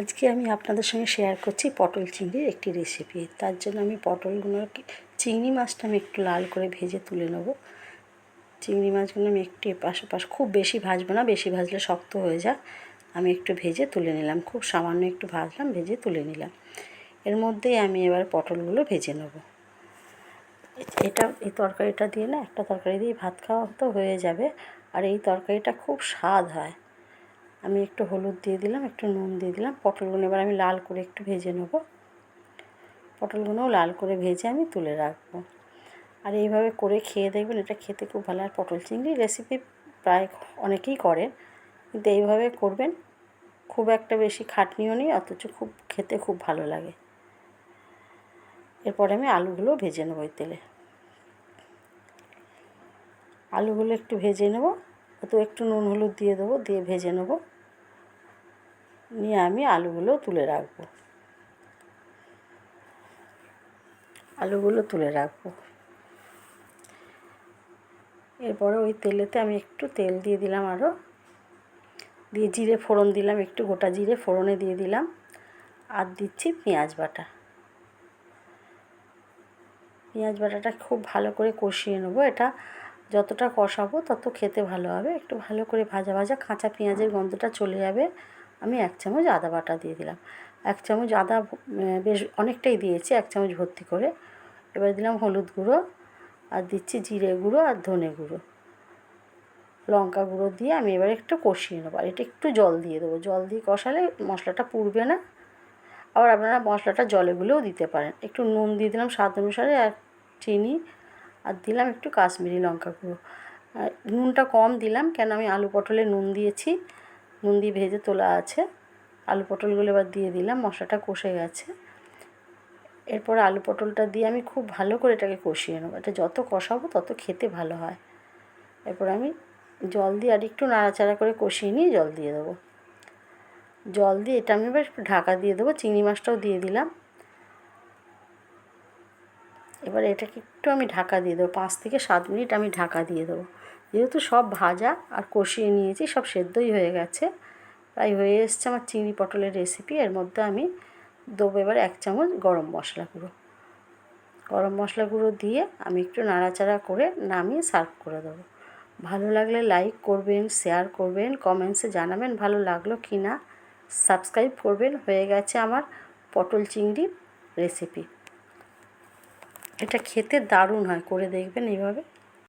আজকে আমি আপনাদের সঙ্গে শেয়ার করছি পটল চিংড়ির একটি রেসিপি তার জন্য আমি পটলগুলোকে, চিংড়ি মাছটা আমি একটু লাল করে ভেজে তুলে নেব। চিংড়ি মাছগুলো আমি একটু এপাশ খুব বেশি ভাজবো না, বেশি ভাজলে শক্ত হয়ে যায়। আমি একটু ভেজে তুলে নিলাম, খুব সামান্য একটু ভাজলাম, ভেজে তুলে নিলাম। এর মধ্যেই আমি এবার পটলগুলো ভেজে নেব। এটা, এই তরকারিটা দিয়ে না, একটা তরকারি দিয়ে ভাত খাওয়া তো হয়ে যাবে। আর এই তরকারিটা খুব স্বাদ হয়। আমি একটু হলুদ দিয়ে দিলাম, একটু নুন দিয়ে দিলাম। পটলগুলো এবার আমি লাল করে একটু ভেজে নেব। পটলগুলোও লাল করে ভেজে আমি তুলে রাখব। আর এইভাবে করে খেয়ে দেখবেন, এটা খেতে খুব ভালো। আর পটল চিংড়ি রেসিপি প্রায় অনেকেই করেন কিন্তু এইভাবে করবেন, খুব একটা বেশি খাটনিও নেই, অথচ খুব খেতে খুব ভালো লাগে। এরপরে আমি আলুগুলো ভেজে নেব ওই তেলে। আলুগুলো একটু ভেজে নেব তো একটু নুন হলুদ দিয়ে দেবো, দিয়ে ভেজে নেব। নিয়ে আমি আলুগুলো তুলে রাখব। আলুগুলো তুলে রাখব। এরপরে ওই তেলেতে আমি একটু তেল দিয়ে দিলাম আরও দিয়ে জিরে ফোড়ন দিলাম, একটু গোটা জিরে ফোড়নে দিয়ে দিলাম। আর দিচ্ছি পেঁয়াজ বাটা। পেঁয়াজ বাটাটা খুব ভালো করে কষিয়ে নেব। এটা যতটা কষাবো তত খেতে ভালো হবে। একটু ভালো করে ভাজা ভাজা কাঁচা পেঁয়াজের গন্ধটা চলে যাবে। আমি এক চামচ আদা বাটা দিয়ে দিলাম। এক চামচ আদা বেশ অনেকটাই দিয়েছি, এক চামচ ভর্তি করে। এবার দিলাম হলুদ গুঁড়ো, আর দিচ্ছি জিরে গুঁড়ো আর ধনে গুঁড়ো। লঙ্কা গুঁড়ো দিয়ে আমি এবার একটু কষিয়ে নেব, আর এটা একটু জল দিয়ে দেবো। জল দিয়ে কষালে মশলাটা পুড়বে না। আবার আপনারা মশলাটা জলে গুলেও দিতে পারেন। একটু নুন দিয়ে দিলাম স্বাদ অনুসারে আর চিনি, আর দিলাম একটু কাশ্মীরি লঙ্কা গুঁড়ো। নুনটা কম দিলাম, কেন আমি আলু পটলে নুন দিয়েছি। নুন দিয়ে ভেজে তোলা আছে। আলু পটলগুলো এবার দিয়ে দিলাম, মশলাটা কষে গেছে। এরপর আলু পটলটা দিয়ে আমি খুব ভালো করে এটাকে কষিয়ে নেব। এটা যত কষাবো তত খেতে ভালো হয়। এরপর আমি জল দিয়ে আর একটু নাড়াচাড়া করে কষিয়ে নিয়ে জল দিয়ে দেবো। জল দিয়ে এটা আমি এবার ঢাকা দিয়ে দেবো, চিংড়ি মাছটাও দিয়ে দিলাম। এবার এটাকে একটু আমি ঢাকা দিয়ে দেবো, পাঁচ থেকে সাত মিনিট আমি ঢাকা দিয়ে দেবো। যেহেতু সব ভাজা আর কষিয়ে নিয়েছি, সব সেদ্ধই হয়ে গেছে। প্রায় হয়ে এসছে আমার চিংড়ি পটলের রেসিপি এর মধ্যে আমি দেবো এবার এক চামচ গরম মশলা গুঁড়ো। গরম মশলা গুঁড়ো দিয়ে আমি একটু নাড়াচাড়া করে নামিয়ে সার্ভ করে দেবো। ভালো লাগলে লাইক করবেন শেয়ার করবেন কমেন্টসে জানাবেন ভালো লাগল কি না। সাবস্ক্রাইব করবেন, হয়ে গেছে আমার পটল চিংড়ি রেসিপি এটা খেতে দারুণ হয়, করে দেখবেন এইভাবে।